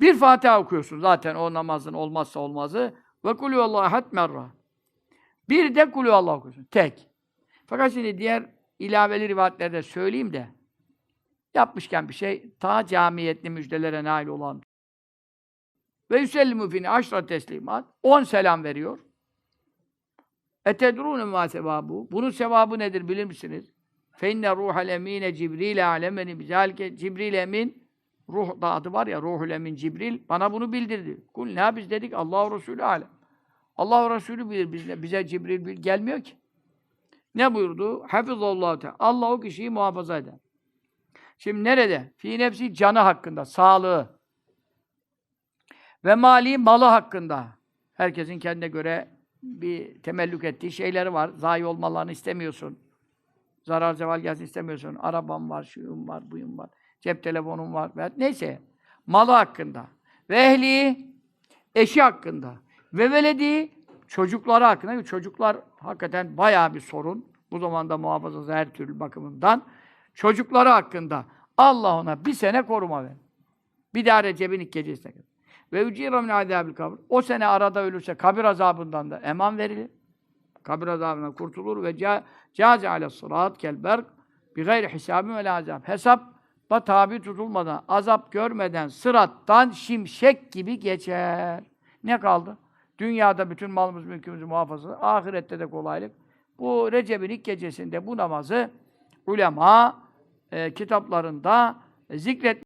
Bir Fatiha okuyorsun zaten o namazın olmazsa olmazı. Ve kulü Allahu ehad merra. Bir de kulü Allah okuyorsun. Tek. Fakat şimdi diğer ilaveli rivayetlerde söyleyeyim de yapmışken bir şey ta camiyetli müjdelere nail olan ve yüsellimu fini aşra teslimat 10 selam veriyor. Etedrûne mâ sevâbu. Bunun sevabı nedir bilir misiniz? Fe inne ruhel emine Cibril alemeni bizalike Cibril emin ruh da adı var ya ruhul emin Cibril bana bunu bildirdi. Kul ne biz dedik Allah Resulü alem. Allah Resulü bilir bize, bize Cibril bil, gelmiyor ki. Ne buyurdu? Hafizallahu Teala. Allah o kişiyi muhafaza eder. Şimdi nerede? Fi nefsi canı hakkında, sağlığı. Ve mali malı hakkında. Herkesin kendine göre bir temellük ettiği şeyleri var. Zayi olmalarını istemiyorsun. Zarar ceval gelsin istemiyorsun. Arabam var, şuyum var, buyum var. Cep telefonum var. Ve neyse. Malı hakkında. Ve ehli, eşi hakkında. Ve veledi, çocukları hakkında. Çocuklar hakikaten bayağı bir sorun. Bu zamanda muhafazası her türlü bakımından. Çocukları hakkında Allah ona bir sene koruma ver. Bir daha Recep'in ilk gecesine kadar. Ve ücîre min azâbil kabr. O sene arada ölürse kabir azabından da eman verilir. Kabir azabından kurtulur ve ca câze ale sırat kel berk bi gayri hisabin ve azab. Hesapla tabi tutulmadan, azap görmeden sırattan şimşek gibi geçer. Ne kaldı? Dünyada bütün malımız, mülkümüzü muhafaza, ahirette de kolaylık. Bu Recep'in ilk gecesinde bu namazı ulema e, kitaplarında zikret